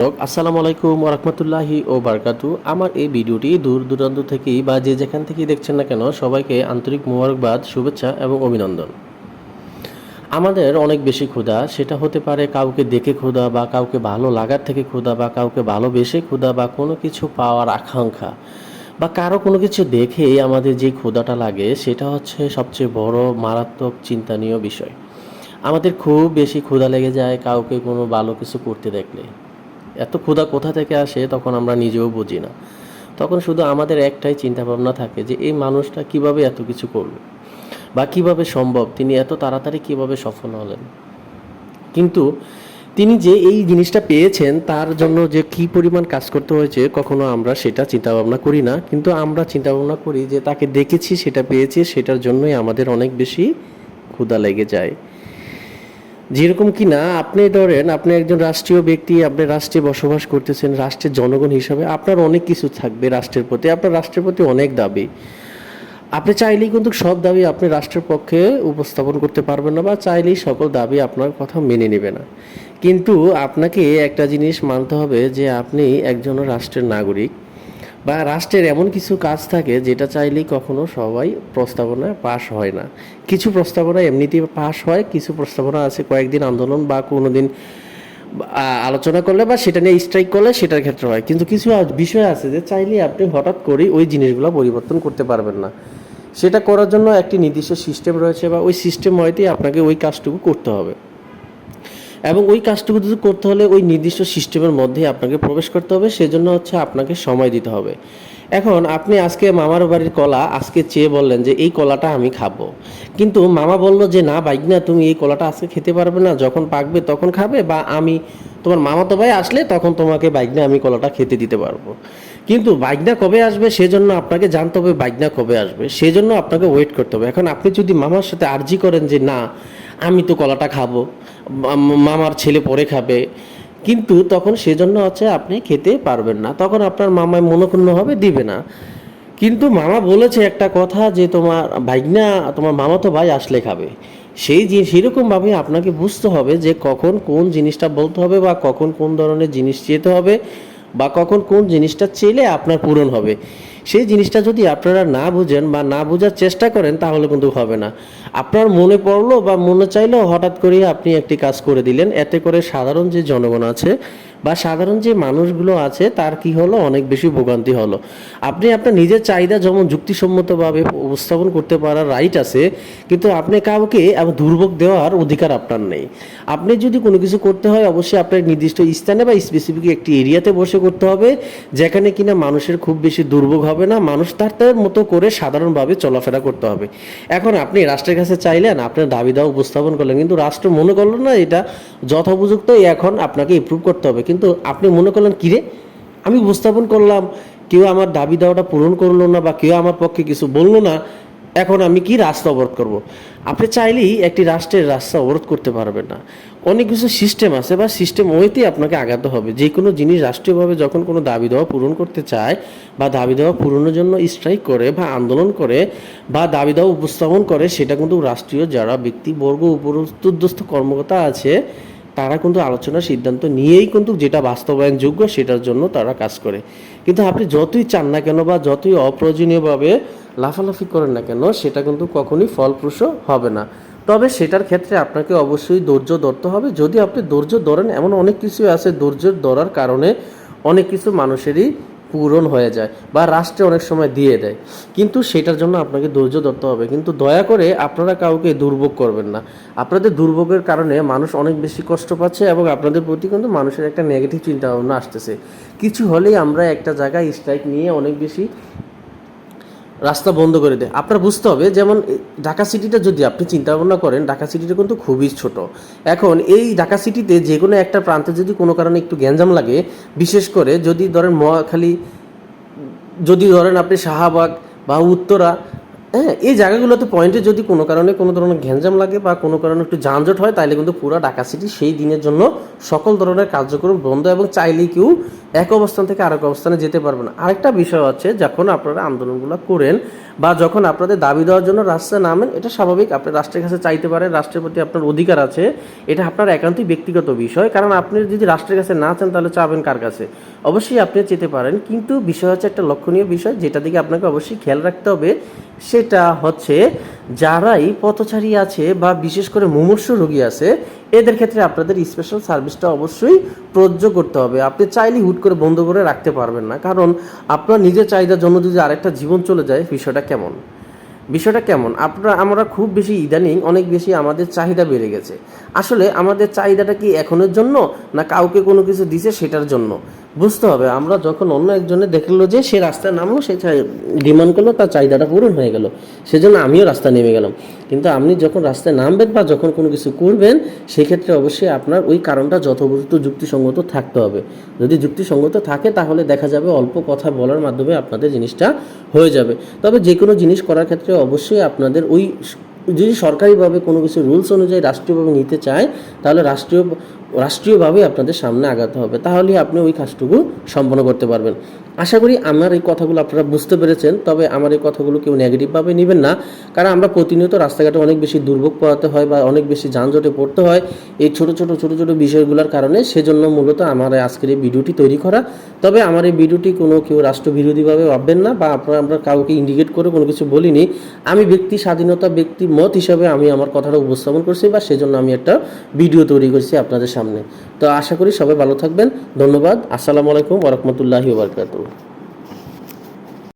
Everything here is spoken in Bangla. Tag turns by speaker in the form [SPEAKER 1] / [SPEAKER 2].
[SPEAKER 1] আসসালামু আলাইকুম রহমতুল্লাহি ও বারকাতু আমার এই ভিডিওটি দূর দূরান্ত থেকেই বা যে যেখান থেকেই দেখছেন না কেন, সবাইকে আন্তরিক মোবারকবাদ, শুভেচ্ছা এবং অভিনন্দন। আমাদের অনেক বেশি ক্ষুধা, সেটা হতে পারে কাউকে দেখে ক্ষুধা বা কাউকে ভালো লাগার থেকে ক্ষুধা বা কাউকে ভালোবেসে ক্ষুধা বা কোনো কিছু পাওয়ার আকাঙ্ক্ষা বা কারও কোনো কিছু দেখেই আমাদের যে ক্ষুধাটা লাগে, সেটা হচ্ছে সবচেয়ে বড় মারাত্মক চিন্তানীয় বিষয়। আমাদের খুব বেশি ক্ষুধা লেগে যায় কাউকে কোনো ভালো কিছু করতে দেখলে। এত ক্ষুধা কোথা থেকে আসে তখন আমরা নিজেও বুঝি না। তখন শুধু আমাদের একটাই চিন্তা ভাবনা থাকে যে, এই মানুষটা কীভাবে এত কিছু করল বা কীভাবে সম্ভব? তিনি এত তাড়াতাড়ি কীভাবে সফল হলেন? কিন্তু তিনি যে এই জিনিসটা পেয়েছেন, তার জন্য যে কি পরিমাণ কাজ করতে হয়েছে, কখনো আমরা সেটা চিন্তা ভাবনা করি না। কিন্তু আমরা চিন্তা ভাবনা করি যে, তাকে দেখেছি, সেটা পেয়েছি, সেটার জন্যই আমাদের অনেক বেশি ক্ষুধা লেগে যায়। যেরকম কি না, আপনি ধরেন আপনি একজন রাষ্ট্রীয় ব্যক্তি, আপনি রাষ্ট্রে বসবাস করতেছেন, রাষ্ট্রের জনগণ হিসাবে আপনার অনেক কিছু থাকবে রাষ্ট্রের প্রতি, আপনার রাষ্ট্রের প্রতি অনেক দাবি। আপনি চাইলেই কিন্তু সব দাবি আপনি রাষ্ট্রের পক্ষে উপস্থাপন করতে পারবেন না বা চাইলেই সকল দাবি আপনার কথা মেনে নেবে না। কিন্তু আপনাকে একটা জিনিস মানতে হবে যে আপনি একজন রাষ্ট্রের নাগরিক। বা রাষ্ট্রের এমন কিছু কাজ থাকে যেটা চাইলেই কখনো সবাই প্রস্তাবনায় পাশ হয় না। কিছু প্রস্তাবনা এমনিতেই পাশ হয়, কিছু প্রস্তাবনা আছে কয়েকদিন আন্দোলন বা কোনো দিন আলোচনা করলে বা সেটা নিয়ে স্ট্রাইক করলে সেটার ক্ষেত্রে হয়। কিন্তু কিছু বিষয় আছে যে চাইলে আপনি হঠাৎ করেই ওই জিনিসগুলো পরিবর্তন করতে পারবেন না। সেটা করার জন্য একটি নির্দিষ্ট সিস্টেম রয়েছে বা ওই সিস্টেম হয়তেই আপনাকে ওই কাজটুকু করতে হবে। এবং ওই কাজটুকু যদি করতে হলে ওই নির্দিষ্ট সিস্টেমের মধ্যে আপনাকে প্রবেশ করতে হবে, সেজন্য হচ্ছে আপনাকে সময় দিতে হবে। এখন আপনি আজকে মামার বাড়ির কলা, আজকে চেয়ে বললেন যে এই কলাটা আমি খাব। কিন্তু মামা বলল যে, না বাইক না, তুমি এই কলাটা আজকে খেতে পারবে না, যখন পাকবে তখন খাবে বা আমি, তোমার মামাতো ভাই আসলে তখন তোমাকে বাইক না আমি কলাটা খেতে দিতে পারব। কিন্তু বাইকনা কবে আসবে সেজন্য আপনাকে জানতে হবে বাইকনা কবে আসবে, সেজন্য আপনাকে ওয়েট করতে হবে। এখন আপনি যদি মামার সাথে আর্জি করেন যে, না আমি তো কলাটা খাব মামার ছেলে পরে খাবে। কিন্তু তখন সেজন্য হচ্ছে আপনি খেতে পারবেন না। তখন আপনার মামায় মনক্ষুণ্ণ হবে, দিবে না। কিন্তু মামা বলেছে একটা কথা যে তোমার ভাইগনা, তোমার মামা তো ভাই আসলে খাবে। সেই যে সেরকমভাবে আপনাকে বুঝতে হবে যে কখন কোন জিনিসটা বলতে হবে বা কখন কোন ধরনের জিনিস চেতে হবে বা কখন কোন জিনিসটা চেলে আপনার পূরণ হবে। সেই জিনিসটা যদি আপনারা না বুঝেন বা না বোঝার চেষ্টা করেন, তাহলে কিন্তু হবে না। আপনার মনে পড়ল বা মনে চাইলেও হঠাৎ করে আপনি একটি কাজ করে দিলেন। এতে করে সাধারণ যে জনগণ আছে বা সাধারণ যে মানুষগুলো আছে, তার কি হলো? অনেক বেশি ভোগান্তি হলো। আপনি আপনার নিজের চাহিদা যেমন যুক্তিসম্মতভাবে উপস্থাপন করতে পারার রাইট আছে, কিন্তু আপনি কাউকে দুর্ভোগ দেওয়ার অধিকার আপনার নেই। আপনি যদি কোনো কিছু করতে হয়, অবশ্যই আপনার নির্দিষ্ট স্থানে বা স্পেসিফিক একটি এরিয়াতে বসে করতে হবে, যেখানে কিনা মানুষের খুব বেশি দুর্ভোগ হবে না, মানুষ তার তার মতো করে সাধারণভাবে চলাফেরা করতে হবে। এখন আপনি রাষ্ট্রের কাছে চাইলেন, আপনার দাবি দাওয়া উপস্থাপন করলেন, কিন্তু রাষ্ট্র মনে করল না এটা যথোপযুক্ত এখন আপনাকে ইমপ্রুভ করতে হবে। কিন্তু আপনি মনে করলেন, কিরে? আমি উপস্থাপন করলাম। কেউ আমার দাবি দাওয়াটা পূরণ করল না বা কেউ আমার পক্ষে কিছু বলল না। এখন আমি কি রাস্তা অবরোধ করব। আপনি চাইলেই একটি রাষ্ট্রের রাস্তা অবরোধ করতে পারবেন না। অনেক কিছু সিস্টেম আছে বা সিস্টেম ওইতেই আপনাকে আগাতে হবে। যে কোনো জিনিস রাষ্ট্রীয়ভাবে যখন কোনো দাবি দেওয়া পূরণ করতে চায় বা দাবি দেওয়া পূরণের জন্য স্ট্রাইক করে বা আন্দোলন করে বা দাবি দেওয়া উপস্থাপন করে, সেটা কিন্তু রাষ্ট্রীয় যারা ব্যক্তিবর্গ উপরস্থ কর্মকর্তা আছে তারা কিন্তু আলোচনা সিদ্ধান্ত নিয়েই কিন্তু যেটা বাস্তবায়নযোগ্য সেটার জন্য তারা কাজ করে। কিন্তু আপনি যতই চান না কেন বা যতই অপ্রয়োজনীয়ভাবে লাফালাফি করেন না কেন, সেটা কিন্তু কখনোই ফলপ্রসূ হবে না। তবে সেটার ক্ষেত্রে আপনাকে অবশ্যই ধৈর্য ধরতে হবে। যদি আপনি ধৈর্য ধরেন, এমন অনেক কিছুই আছে ধৈর্য ধরার কারণে অনেক কিছু মানুষেরই পূরণ হয়ে যায় বা রাষ্ট্রে অনেক সময় দিয়ে দেয়। কিন্তু সেটার জন্য আপনাকে ধৈর্য ধরতে হবে। কিন্তু দয়া করে আপনারা কাউকে দুর্ভোগ করবেন না। আপনাদের দুর্ভোগের কারণে মানুষ অনেক বেশি কষ্ট পাচ্ছে এবং আপনাদের প্রতি কিন্তু মানুষের একটা নেগেটিভ চিন্তা ভাবনা আসতেছে। কিছু হলেই আমরা একটা জায়গায় স্ট্রাইক নিয়ে অনেক বেশি রাস্তা বন্ধ করে দেয়। আপনার বুঝতে হবে, যেমন ঢাকা সিটিটা যদি আপনি চিন্তা ভাবনা করেন, ঢাকা সিটিটা কিন্তু খুবই ছোট। এখন এই ঢাকা সিটিতে যে কোনো একটা প্রান্তে যদি কোনো কারণে একটু গ্যাঞ্জাম লাগে, বিশেষ করে যদি ধরেন মহাখালী, যদি ধরেন আপনি শাহবাগ বা উত্তরা হ্যাঁ এই জায়গাগুলোতে পয়েন্টে যদি কোনো কারণে কোনো ধরনের ঘ্যাঞ্জাম লাগে বা কোনো কারণে একটু যানজট হয় তাহলে কিন্তু পুরো ঢাকা সিটি সেই দিনের জন্য সকল ধরনের কার্যক্রম বন্ধ এবং চাইলেই কেউ এক অবস্থান থেকে আরেক অবস্থানে যেতে পারবে না। আরেকটা বিষয় হচ্ছে, যখন আপনারা আন্দোলনগুলো করেন বা যখন আপনাদের দাবি দেওয়ার জন্য রাস্তায় নামেন, এটা স্বাভাবিক, আপনি রাষ্ট্রের কাছে চাইতে পারেন, রাষ্ট্রের প্রতি আপনার অধিকার আছে, এটা আপনার একান্তই ব্যক্তিগত বিষয়। কারণ আপনি যদি রাষ্ট্রের কাছে না চান, তাহলে চাবেন কার কাছে? অবশ্যই আপনি যেতে পারেন, কিন্তু বিষয় হচ্ছে একটা লক্ষণীয় বিষয়, যেটা দিকে আপনাকে অবশ্যই খেয়াল রাখতে হবে সেটা হচ্ছে যারাই পথচারী আছে বা বিশেষ করে মুমূর্ষ রোগী আছে, এদের ক্ষেত্রে আপনাদের স্পেশাল সার্ভিসটা অবশ্যই প্রযোজ্য করতে হবে। আপনি চাইলেই হুট করে বন্ধ করে রাখতে পারবেন না। কারণ আপনার নিজের চাহিদার জন্য যদি আরেকটা জীবন চলে যায়, বিষয়টা কেমন? বিষয়টা কেমন? আপনারা, আমরা খুব বেশি ইদানিং অনেক বেশি আমাদের চাহিদা বেড়ে গেছে। আসলে আমাদের চাহিদাটা কি এখনের জন্য, না কাউকে কোনো কিছু দিছে সেটার জন্য? বুঝতে হবে, আমরা যখন অন্য একজনে দেখল যে সে রাস্তায় নামলো, সে ডিমান্ড করল, তার চাহিদাটা পূরণ হয়ে গেল। সেজন্য আমিও রাস্তায় নেমে গেলাম। কিন্তু আপনি যখন রাস্তায় নামবেন বা যখন কোনো কিছু করবেন, সেক্ষেত্রে অবশ্যই আপনার ওই কারণটা যথোপযুক্ত যুক্তিসঙ্গত থাকতে হবে। যদি যুক্তিসঙ্গত থাকে, তাহলে দেখা যাবে অল্প কথা বলার মাধ্যমে আপনাদের জিনিসটা হয়ে যাবে। তবে যে কোনো জিনিস করার ক্ষেত্রে অবশ্যই আপনাদের ওই যদি সরকারিভাবে কোনো কিছু রুলস অনুযায়ী রাষ্ট্রীয়ভাবে নিতে চায়, তাহলে রাষ্ট্রীয় রাষ্ট্রীয়ভাবে আপনাদের সামনে আগাতে হবে তাহলে আপনি ওই কাজটুকু সম্পন্ন করতে পারবেন। আশা করি আমার এই কথাগুলো আপনারা বুঝতে পেরেছেন, তবে আমার এই কথাগুলো কেউ নেগেটিভভাবে নেবেন না, কারণ আমরা প্রতিনিয়ত রাস্তাঘাটে অনেক বেশি দুর্ভোগ পোহাতে হয় বা অনেক বেশি যানজটে পড়তে হয়। এই ছোট ছোট ছোট ছোট বিষয়গুলোর কারণে সেজন্য মূলত আমার আজকের এই ভিডিওটি তৈরি করা। তবে আমার এই ভিডিওটি কোনো কেউ রাষ্ট্রবিরোধীভাবে ভাববেন না বা আপনারা, আমরা কাউকে ইন্ডিকেট করে কোনো কিছু বলিনি। আমি ব্যক্তি স্বাধীনতা, ব্যক্তি মত হিসাবে আমি আমার কথাটা উপস্থাপন করছি বা সেজন্য আমি একটা ভিডিও তৈরি করছি আপনাদের সামনে। তো আশা করি সবাই ভালো থাকবেন। ধন্যবাদ। আসসালামু আলাইকুম ওরহমতুল্লাহি ওবরকাতুহ